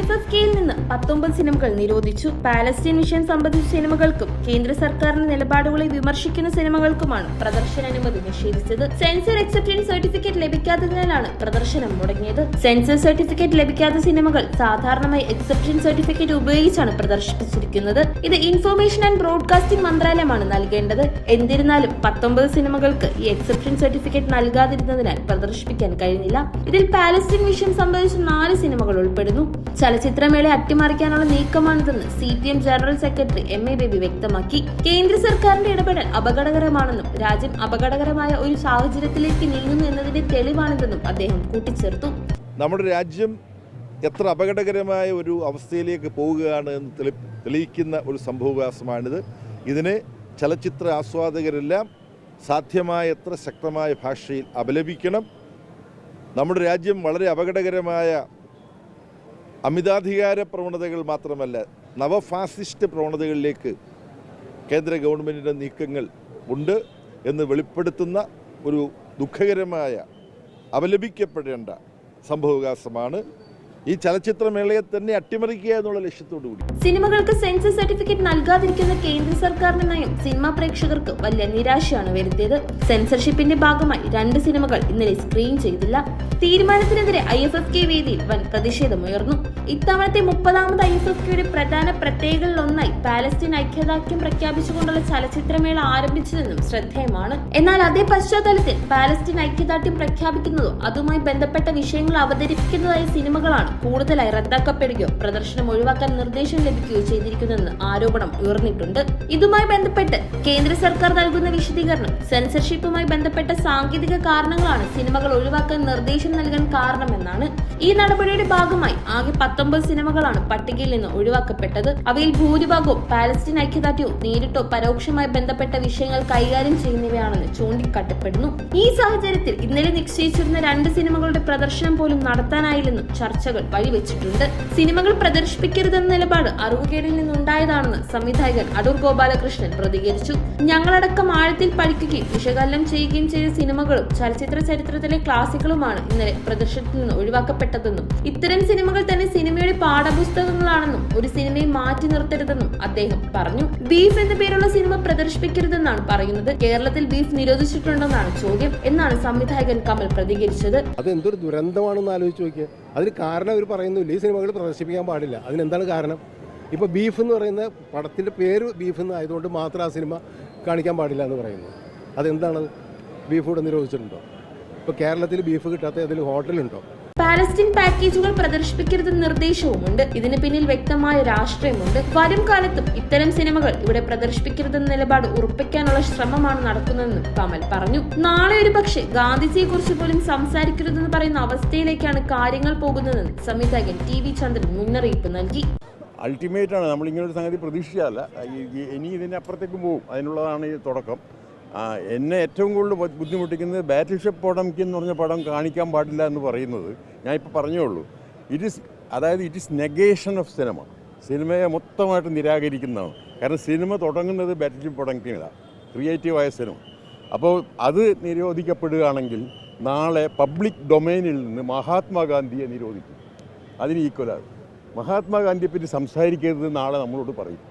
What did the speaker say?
F F കെയിൽ നിന്ന് പത്തൊമ്പത് സിനിമകൾ നിരോധിച്ചു. പാലസ്തീൻ വിഷയം സംബന്ധിച്ച സിനിമകൾക്കും കേന്ദ്ര സർക്കാരിന്റെ നിലപാടുകളെ വിമർശിക്കുന്ന സിനിമകൾക്കുമാണ് പ്രദർശന അനുമതി നിഷേധിച്ചത്. സെൻസർ അക്സെപ്റ്റൻസ് സർട്ടിഫിക്കറ്റ് ലഭിക്കാത്തതിനാലാണ് പ്രദർശനം മുടങ്ങിയത്. സെൻസർ സർട്ടിഫിക്കറ്റ് ലഭിക്കാത്ത സിനിമകൾ സാധാരണമായി എക്സെപ്റ്റൻസ് സർട്ടിഫിക്കറ്റ് ഉപയോഗിച്ചാണ് പ്രദർശിപ്പിച്ചിരിക്കുന്നത്. ഇത് ഇൻഫർമേഷൻ ആൻഡ് ബ്രോഡ്കാസ്റ്റിംഗ് മന്ത്രാലയമാണ് നൽകേണ്ടത്. എന്നിരുന്നാലും പത്തൊമ്പത് സിനിമകൾക്ക് ഈ എക്സെപ്റ്റൻസ് സർട്ടിഫിക്കറ്റ് നൽകാതിരുന്നതിനാൽ പ്രദർശിപ്പിക്കാൻ കഴിഞ്ഞില്ല. ഇതിൽ പാലസ്തീൻ വിഷയം സംബന്ധിച്ച നാല് സിനിമകൾ ഉൾപ്പെടുന്നു. ചലച്ചിത്രമേള അട്ടിമറിക്കാനുള്ള നീക്കമാണിതെന്ന് C P M general secretary M A Baby വ്യക്തമാക്കി. കേന്ദ്ര സർക്കാരിന്റെ ഇടപെടൽ അപകടകരമാണെന്നും രാജ്യം അപകടകരമായ ഒരു സാഹചര്യത്തിലേക്ക് നീങ്ങുന്നു എന്നതിന്റെ തെളിവാണിതെന്നും അദ്ദേഹം കൂട്ടിച്ചേർത്തു. നമ്മുടെ രാജ്യം എത്ര അപകടകരമായ ഒരു അവസ്ഥയിലേക്ക് പോവുകയാണ് എന്ന് തെളി തെളിയിക്കുന്ന ഒരു സംഭവവികാസമാണിത് ഇതിനെ ചലച്ചിത്ര ആസ്വാദകരെല്ലാം സാധ്യമായ എത്ര ശക്തമായ ഭാഷയിൽ അപലപിക്കണം. നമ്മുടെ രാജ്യം വളരെ അപകടകരമായ അമിതാധികാര പ്രവണതകൾ മാത്രമല്ല നവഫാസിസ്റ്റ് പ്രവണതകളിലേക്ക് കേന്ദ്ര ഗവൺമെന്റിന്റെ നീക്കങ്ങൾ ഉണ്ട് എന്ന് വെളിപ്പെടുത്തുന്ന ഒരു ദുഃഖകരമായ അപലപിക്കപ്പെടേണ്ട സംഭവവികാസമാണ് ഈ ചലച്ചിത്രമേളയെ തന്നെ അട്ടിമറിക്കുക എന്നുള്ള ലക്ഷ്യത്തോടു കൂടി. സിനിമകൾക്ക് സെൻസർ സർട്ടിഫിക്കറ്റ് നൽകാതിരിക്കുന്ന കേന്ദ്ര സർക്കാരിന്റെ നയം സിനിമാ പ്രേക്ഷകർക്ക് വലിയ നിരാശയാണ് വരുത്തിയത്. സെൻസർഷിപ്പിന്റെ ഭാഗമായി രണ്ട് സിനിമകൾ ഇന്നലെ സ്ക്രീൻ ചെയ്തില്ല. തീരുമാനത്തിനെതിരെ ഐ എഫ് എഫ് കെ വേദിയിൽ വൻ പ്രതിഷേധമുയർന്നു. ഇത്തവണത്തെ മുപ്പതാമത് ഐ എഫ് എഫ് കെയുടെ പ്രധാന പ്രത്യേകതകളിലൊന്നായി പാലസ്തീൻ ഐക്യദാർഢ്യം പ്രഖ്യാപിച്ചുകൊണ്ടുള്ള ചലച്ചിത്രമേള ആരംഭിച്ചതെന്നും ശ്രദ്ധേയമാണ്. എന്നാൽ അതേ പശ്ചാത്തലത്തിൽ പാലസ്തീൻ ഐക്യദാർഢ്യം പ്രഖ്യാപിക്കുന്നതോ അതുമായി ബന്ധപ്പെട്ട വിഷയങ്ങൾ അവതരിപ്പിക്കുന്നതായ സിനിമകളാണ് കൂടുതലായി റദ്ദാക്കപ്പെടുകയോ പ്രദർശനം ഒഴിവാക്കാൻ നിർദ്ദേശം ലഭിക്കുകയോ ചെയ്തിരിക്കുന്നെന്ന് ആരോപണം ഉയർന്നിട്ടുണ്ട്. ഇതുമായി ബന്ധപ്പെട്ട് കേന്ദ്ര സർക്കാർ നൽകുന്ന വിശദീകരണം സെൻസർഷിപ്പുമായി ബന്ധപ്പെട്ട സാങ്കേതിക കാരണങ്ങളാണ് സിനിമകൾ ഒഴിവാക്കാൻ നിർദ്ദേശം നൽകാൻ കാരണമെന്നാണ്. ഈ നടപടിയുടെ ഭാഗമായി ആകെ പത്തൊമ്പത് സിനിമകളാണ് പട്ടികയിൽ നിന്ന് ഒഴിവാക്കപ്പെട്ടത്. അവയിൽ ഭൂരിഭാഗവും പാലസ്തീൻ ഐക്യദാർഢ്യവും നേരിട്ടോ പരോക്ഷമായി ബന്ധപ്പെട്ട വിഷയങ്ങൾ കൈകാര്യം ചെയ്യുന്നവയാണെന്ന് ചൂണ്ടിക്കാട്ടപ്പെടുന്നു. ഈ സാഹചര്യത്തിൽ ഇന്നലെ നിശ്ചയിച്ചിരുന്ന രണ്ട് സിനിമകളുടെ പ്രദർശനം പോലും നടത്താനായില്ലെന്നും ചർച്ചകൾ വഴിവെച്ചിട്ടുണ്ട്. സിനിമകൾ പ്രദർശിപ്പിക്കരുതെന്ന നിലപാട് അറിവുകേടിൽ നിന്നുണ്ടായതാണെന്ന് സംവിധായകൻ അടൂർ ഗോപാലകൃഷ്ണൻ പ്രതികരിച്ചു. ഞങ്ങളടക്കം ആഴത്തിൽ പഠിക്കുകയും വിശകലനം ചെയ്യുകയും ചെയ്ത സിനിമകളും ചലച്ചിത്ര ചരിത്രത്തിലെ ക്ലാസിക്കുകളുമാണ് ഇന്നലെ പ്രദർശനത്തിൽ നിന്ന് ഒഴിവാക്കപ്പെട്ടതെന്നും ഇത്തരം സിനിമകൾ തന്നെ സിനിമയുടെ പാഠപുസ്തകങ്ങളാണെന്നും ഒരു സിനിമയെ മാറ്റി നിർത്തരുതെന്നും അദ്ദേഹം പറഞ്ഞു. ബീഫ് എന്ന പേരുള്ള സിനിമ പ്രദർശിപ്പിക്കരുതെന്നാണ് പറയുന്നത്. കേരളത്തിൽ ബീഫ് നിരോധിച്ചിട്ടുണ്ടെന്നാണ് ചോദ്യം എന്നാണ് സംവിധായകൻ കമൽ പ്രതികരിച്ചത്. അത് എന്തൊരു ദുരന്തമാണെന്ന് ആലോചിച്ച് നോക്കിയാൽ അതിന് കാരണം അവർ പറയുന്നില്ല ഈ സിനിമകൾ പ്രദർശിപ്പിക്കാൻ പാടില്ല. അതിനെന്താണ് കാരണം? ഇപ്പോൾ ബീഫ് എന്ന് പറയുന്ന പടത്തിന്റെ പേര് ബീഫ് എന്ന് ആയതുകൊണ്ട് മാത്രം ആ സിനിമ കാണിക്കാൻ പാടില്ല എന്ന് പറയുന്നു. അതെന്താണ് ബീഫ് ഇവിടെ നിരോധിച്ചിട്ടുണ്ടോ? ഇപ്പോൾ കേരളത്തിൽ ബീഫ് കിട്ടാത്ത ഏതെങ്കിലും ഹോട്ടലുണ്ടോ? പാലസ്തീൻ പാക്കേജുകൾ പ്രദർശിപ്പിക്കരുതെന്ന നിർദ്ദേശവുമുണ്ട്. ഇതിന് പിന്നിൽ വ്യക്തമായ രാഷ്ട്രീയമുണ്ട്. വരും കാലത്തും ഇത്തരം സിനിമകൾ ഇവിടെ പ്രദർശിപ്പിക്കരുതെന്ന നിലപാട് ഉറപ്പിക്കാനുള്ള ശ്രമമാണ് നടക്കുന്നതെന്നും കമൽ പറഞ്ഞു. നാളെ ഒരു പക്ഷേ ഗാന്ധിജിയെ കുറിച്ച് പോലും സംസാരിക്കരുതെന്ന് പറയുന്ന അവസ്ഥയിലേക്കാണ് കാര്യങ്ങൾ പോകുന്നതെന്ന് സംവിധായകൻ ടി വി ചന്ദ്രൻ മുന്നറിയിപ്പ് നൽകി. അൾട്ടിമേറ്റ് ആണ് നമ്മൾ ഒരു സംഗതി പ്രതീക്ഷിച്ചതല്ല ഇനി ഇതിന്റെ അപ്പുറത്തേക്ക് പോകും അതിനുള്ളതാണ് ഈ തുടക്കം. എന്നെ ഏറ്റവും കൂടുതൽ ബുദ്ധിമുട്ടിക്കുന്നത് ബാറ്റിൽ ഷിപ്പ് പോടംക്കി എന്ന് പറഞ്ഞ പടം കാണിക്കാൻ പാടില്ല എന്ന് പറയുന്നത് ഞാൻ ഇപ്പോൾ പറഞ്ഞേ ഉള്ളൂ. ഇറ്റ് ഇസ് അതായത് it is negation of cinema സിനിമയെ മൊത്തമായിട്ട് നിരാകരിക്കുന്നതാണ്. കാരണം സിനിമ തുടങ്ങുന്നത് ബാറ്റിൽ ഷിപ്പ് പോടംക്കിയിലാണ് ക്രിയേറ്റീവായ സിനിമ. അപ്പോൾ അത് നിരോധിക്കപ്പെടുകയാണെങ്കിൽ നാളെ പബ്ലിക് ഡൊമൈനിൽ നിന്ന് മഹാത്മാഗാന്ധിയെ നിരോധിക്കും. അതിന് ഈക്വലാണ് മഹാത്മാഗാന്ധിയെ പറ്റി സംസാരിക്കരുത് നാളെ നമ്മളോട് പറയും.